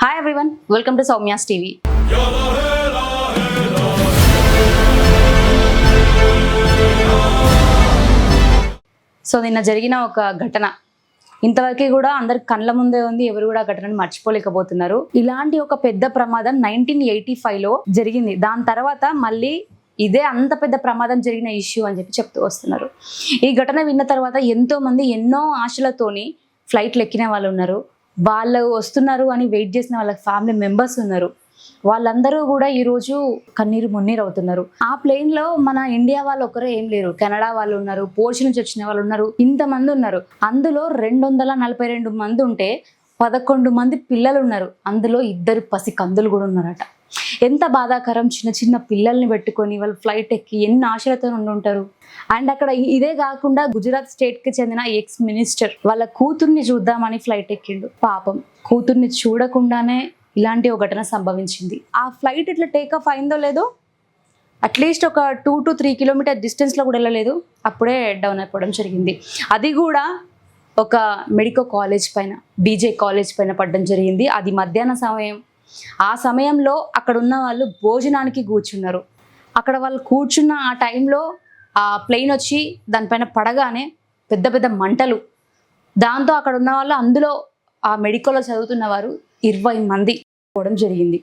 Hi everyone welcome to Soumya's TV so నిన్న జరిగిన ఒక ఘటన. ఇంతవరకు కూడా అందరికి కళ్ళ ముందే ఉంది ఎవరు కూడా ఆ ఘటనను మర్చిపోలేకపోతున్నారు. ఇలాంటి ఒక పెద్ద ప్రమాదం నైన్టీన్ ఎయిటీ లో జరిగింది. దాని తర్వాత మళ్ళీ ఇదే అంత పెద్ద ప్రమాదం జరిగిన ఇష్యూ అని చెప్పి చెప్తూ వస్తున్నారు. ఈ ఘటన విన్న తర్వాత ఎంతో మంది ఎన్నో ఆశలతోని ఫ్లైట్లు ఎక్కిన వాళ్ళు ఉన్నారు. వాళ్ళు వస్తున్నారు అని వెయిట్ చేసిన వాళ్ళ ఫ్యామిలీ మెంబర్స్ ఉన్నారు. వాళ్ళందరూ కూడా ఈరోజు కన్నీరు మున్నీరు అవుతున్నారు. ఆ ప్లేన్లో మన ఇండియా వాళ్ళు ఒకరే ఏం లేరు. కెనడా వాళ్ళు ఉన్నారు పోర్చు నుంచి వచ్చిన వాళ్ళు ఉన్నారు ఇంతమంది ఉన్నారు. అందులో రెండు వందల నలభై రెండు మంది ఉంటే పదకొండు మంది పిల్లలు ఉన్నారు అందులో ఇద్దరు పసి కందులు కూడా ఉన్నారట. ఎంత బాధాకరం చిన్న చిన్న పిల్లల్ని పెట్టుకొని వాళ్ళు ఫ్లైట్ ఎక్కి ఎన్ని ఆశలతో ఉండి ఉంటారు. అండ్ అక్కడ ఇదే కాకుండా గుజరాత్ స్టేట్కి చెందిన ఎక్స్ మినిస్టర్ వాళ్ళ కూతుర్ని చూద్దామని ఫ్లైట్ ఎక్కిండు. పాపం కూతుర్ని చూడకుండానే ఇలాంటి ఒక ఘటన సంభవించింది. ఆ ఫ్లైట్ ఇట్లా టేక్ ఆఫ్ అయిందో లేదో అట్లీస్ట్ ఒక టూ టు త్రీ కిలోమీటర్ డిస్టెన్స్లో కూడా వెళ్ళలేదు. అప్పుడే డౌన్ అయిపోవడం జరిగింది. అది కూడా ఒక మెడికో కాలేజ్ పైన బీజే కాలేజ్ పైన పడడం జరిగింది. అది మధ్యాహ్న సమయం. ఆ సమయంలో అక్కడ ఉన్న వాళ్ళు భోజనానికి కూర్చున్నారు. అక్కడ వాళ్ళు కూర్చున్న ఆ టైంలో ఆ ప్లెయిన్ వచ్చి దానిపైన పడగానే పెద్ద పెద్ద మంటలు. దాంతో అక్కడ ఉన్న వాళ్ళు అందులో ఆ మెడికల్లో చదువుతున్న వారు ఇరవై మంది పోవడం జరిగింది.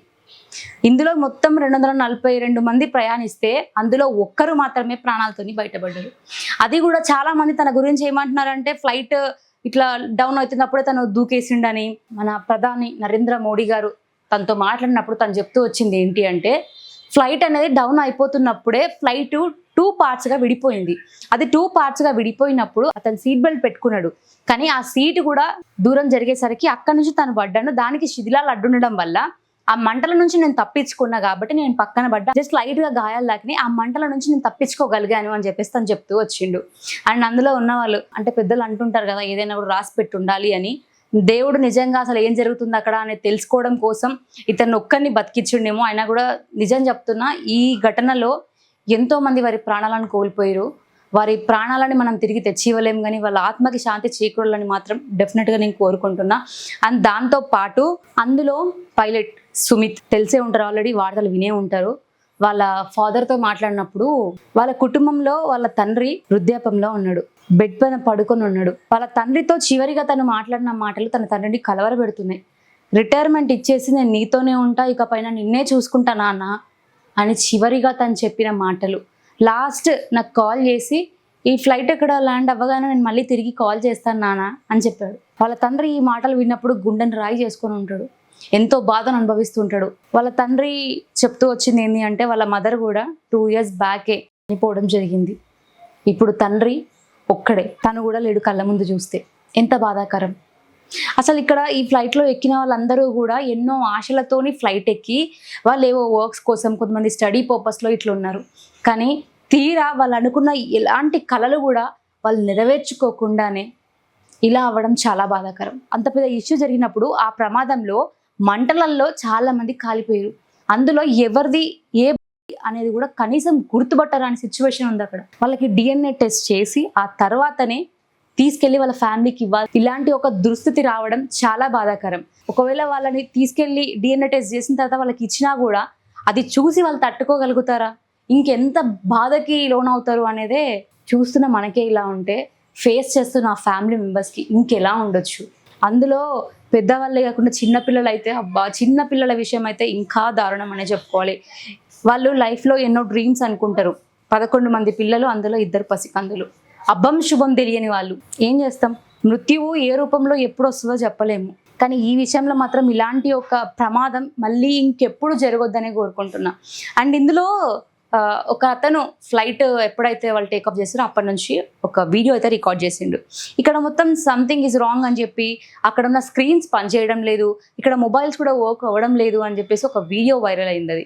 ఇందులో మొత్తం రెండు వందల నలభై రెండు మంది ప్రయాణిస్తే అందులో ఒక్కరు మాత్రమే ప్రాణాలతోని బయటపడ్డారు. అది కూడా చాలా మంది తన గురించి ఏమంటున్నారంటే ఫ్లైట్ ఇట్లా డౌన్ అవుతున్నప్పుడే తను దూకేసిండని మన ప్రధాని నరేంద్ర మోడీ గారు తనతో మాట్లాడినప్పుడు తను చెప్తూ వచ్చింది ఏంటి అంటే ఫ్లైట్ అనేది డౌన్ అయిపోతున్నప్పుడే ఫ్లైట్ టూ పార్ట్స్గా విడిపోయింది. అది టూ పార్ట్స్గా విడిపోయినప్పుడు అతను సీట్ బెల్ట్ పెట్టుకున్నాడు. కానీ ఆ సీట్ కూడా దూరం జరిగేసరికి అక్కడి నుంచి తను పడ్డాను దానికి శిథిలాలు అడ్డుండడం వల్ల ఆ మంటల నుంచి నేను తప్పించుకున్నా కాబట్టి నేను పక్కన పడ్డా. జస్ట్ లైట్గా గాయాలు దాకినాయి ఆ మంటల నుంచి నేను తప్పించుకోగలిగాను అని చెప్పేసి తను చెప్తూ వచ్చిండు. అండ్ అందులో ఉన్న వాళ్ళు అంటే పెద్దలు అంటుంటారు కదా ఏదైనా కూడా రాసి పెట్టి ఉండాలి అని. దేవుడు నిజంగా అసలు ఏం జరుగుతుంది అక్కడ అనేది తెలుసుకోవడం కోసం ఇతను ఒక్కరిని బతికించుండేమో అయినా కూడా నిజం చెప్తున్నా ఈ ఘటనలో ఎంతో మంది వారి ప్రాణాలను కోల్పోయారు. వారి ప్రాణాలని మనం తిరిగి తెచ్చివ్వలేము కానీ వాళ్ళ ఆత్మకి శాంతి చేకూడాలని మాత్రం డెఫినెట్గా నేను కోరుకుంటున్నా. అండ్ దాంతో పాటు అందులో పైలట్ సుమిత్ తెలిసే ఉంటారు ఆల్రెడీ వార్తలు వినే ఉంటారు. వాళ్ళ ఫాదర్తో మాట్లాడినప్పుడు వాళ్ళ కుటుంబంలో వాళ్ళ తండ్రి వృద్ధాపంలో ఉన్నాడు. బెడ్ పైన పడుకొని ఉన్నాడు. వాళ్ళ తండ్రితో చివరిగా తను మాట్లాడిన మాటలు తన తండ్రిని కలవరపెడుతున్నాయి రిటైర్మెంట్ ఇచ్చేసి నేను నీతోనే ఉంటా ఇక పైన నిన్నే చూసుకుంటా నాన్న అని చివరిగా తను చెప్పిన మాటలు. లాస్ట్ నాకు కాల్ చేసి ఈ ఫ్లైట్ ఎక్కడ ల్యాండ్ అవ్వగానే నేను మళ్ళీ తిరిగి కాల్ చేస్తాను నాన్న అని చెప్పాడు. వాళ్ళ తండ్రి ఈ మాటలు విన్నప్పుడు గుండెని రాయి చేసుకొని ఉంటాడు. ఎంతో బాధను అనుభవిస్తుంటాడు. వాళ్ళ తండ్రి చెప్తూ వచ్చింది ఏంటి అంటే వాళ్ళ మదర్ కూడా టూ ఇయర్స్ బ్యాకే చనిపోవడం జరిగింది. ఇప్పుడు తండ్రి ఒక్కడే. తను కూడా లేడు కళ్ళ ముందు చూస్తే. ఎంత బాధాకరం. అసలు ఇక్కడ ఈ ఫ్లైట్లో ఎక్కిన వాళ్ళందరూ కూడా ఎన్నో ఆశలతోని ఫ్లైట్ ఎక్కి వాళ్ళు ఏవో వర్క్స్ కోసం కొంతమంది స్టడీ పర్పస్లో ఇట్లా ఉన్నారు. కానీ తీరా వాళ్ళు అనుకున్న ఎలాంటి కళలు కూడా వాళ్ళు నెరవేర్చుకోకుండానే ఇలా అవ్వడం చాలా బాధాకరం. అంత పెద్ద ఇష్యూ జరిగినప్పుడు ఆ ప్రమాదంలో మంటలల్లో చాలా మంది కాలిపోయారు. అందులో ఎవరిది ఏ అనేది కూడా కనీసం గుర్తుపట్టరాని సిచ్యువేషన్ ఉంది అక్కడ. వాళ్ళకి డిఎన్ఏ టెస్ట్ చేసి ఆ తర్వాతనే తీసుకెళ్ళి వాళ్ళ ఫ్యామిలీకి ఇవ్వాలి. ఇలాంటి ఒక దుస్థితి రావడం చాలా బాధాకరం. ఒకవేళ వాళ్ళని తీసుకెళ్ళి డిఎన్ఏ టెస్ట్ చేసిన తర్వాత వాళ్ళకి ఇచ్చినా కూడా అది చూసి వాళ్ళు తట్టుకోగలుగుతారా? ఇంకెంత బాధకి లోనవుతారు అనేదే చూస్తున్న మనకే ఇలా ఉంటే ఫేస్ చేస్తున్న ఆ ఫ్యామిలీ మెంబర్స్కి ఇంకెలా ఉండొచ్చు? అందులో పెద్దవాళ్ళే కాకుండా చిన్నపిల్లలు అయితే అబ్బా చిన్న పిల్లల విషయం అయితే ఇంకా దారుణం అనే చెప్పుకోవాలి. వాళ్ళు లైఫ్లో ఎన్నో డ్రీమ్స్ అనుకుంటారు. పదకొండు మంది పిల్లలు అందులో ఇద్దరు పసికందులు. అబ్బం శుభం తెలియని వాళ్ళు. ఏం చేస్తాం? మృత్యువు ఏ రూపంలో ఎప్పుడు వస్తుందో చెప్పలేము. కానీ ఈ విషయంలో మాత్రం ఇలాంటి ఒక ప్రమాదం మళ్ళీ ఇంకెప్పుడు జరగొద్దనే కోరుకుంటున్నా. అండ్ ఇందులో ఒక అతను ఫ్లైట్ ఎప్పుడైతే వాళ్ళు టేకప్ చేస్తారో అప్పటి నుంచి ఒక వీడియో అయితే రికార్డ్ చేసిండు. ఇక్కడ మొత్తం సంథింగ్ ఈజ్ రాంగ్ అని చెప్పి అక్కడ ఉన్న స్క్రీన్స్ పనిచేయడం లేదు ఇక్కడ మొబైల్స్ కూడా వర్క్ అవ్వడం లేదు అని చెప్పేసి ఒక వీడియో వైరల్ అయింది అది.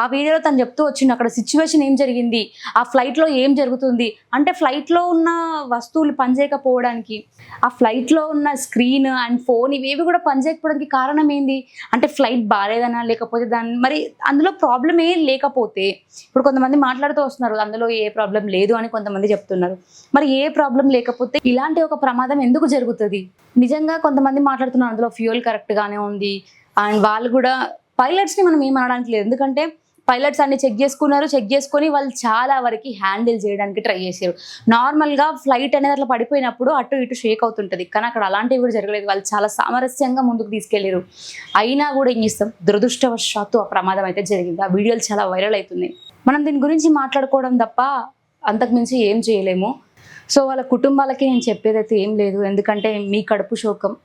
ఆ వీడియోలో తను చెప్తూ వచ్చిండు అక్కడ సిచ్యువేషన్ ఏం జరిగింది ఆ ఫ్లైట్లో ఏం జరుగుతుంది? అంటే ఫ్లైట్లో ఉన్న వస్తువులు పనిచేయకపోవడానికి ఆ ఫ్లైట్లో ఉన్న స్క్రీన్ అండ్ ఫోన్ ఇవేవి కూడా పనిచేయకపోవడానికి కారణం ఏంది? అంటే ఫ్లైట్ బాగాలేదనా? లేకపోతే దాని మరి అందులో ప్రాబ్లం ఏం లేకపోతే ఇప్పుడు కొంతమంది మాట్లాడుతూ వస్తున్నారు అందులో ఏ ప్రాబ్లం లేదు అని కొంతమంది చెప్తున్నారు. మరి ఏ ప్రాబ్లం లేకపోతే ఇలాంటి ఒక ప్రమాదం ఎందుకు జరుగుతుంది? నిజంగా కొంతమంది మాట్లాడుతున్నారు అందులో ఫ్యూయల్ కరెక్ట్గానే ఉంది అండ్ వాళ్ళు కూడా పైలట్స్ని మనం ఏం అనడానికి లేదు. ఎందుకంటే పైలట్స్ అన్ని చెక్ చేసుకున్నారు. చెక్ చేసుకొని వాళ్ళు చాలా వరకు హ్యాండిల్ చేయడానికి ట్రై చేశారు. నార్మల్గా ఫ్లైట్ అనేది అట్లా పడిపోయినప్పుడు అటు ఇటు షేక్ అవుతుంటుంది. కానీ అక్కడ అలాంటివి కూడా జరగలేదు. వాళ్ళు చాలా సామరస్యంగా ముందుకు తీసుకెళ్ళారు. అయినా కూడా ఏం చేస్తాం? దురదృష్టవశాత్తు ఆ ప్రమాదం అయితే జరిగింది. ఆ వీడియోలు చాలా వైరల్ అవుతున్నాయి. మనం దీని గురించి మాట్లాడుకోవడం తప్ప అంతకుమించి ఏం చేయలేము. సో వాళ్ళ కుటుంబాలకి నేను చెప్పేదైతే ఏం లేదు. ఎందుకంటే మీ కడుపు శోకం.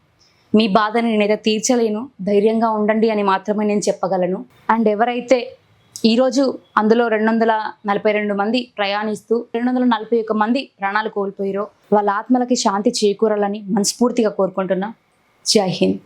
మీ బాధని నేనైతే తీర్చలేను. ధైర్యంగా ఉండండి అని మాత్రమే నేను చెప్పగలను. అండ్ ఎవరైతే ఈరోజు అందులో రెండు వందల నలభై రెండు మంది ప్రయాణిస్తూ రెండు వందల నలభై ఒక్క మంది ప్రాణాలు కోల్పోయారో వాళ్ళ ఆత్మలకి శాంతి చేకూరాలని మనస్ఫూర్తిగా కోరుకుంటున్నా. జై హింద్.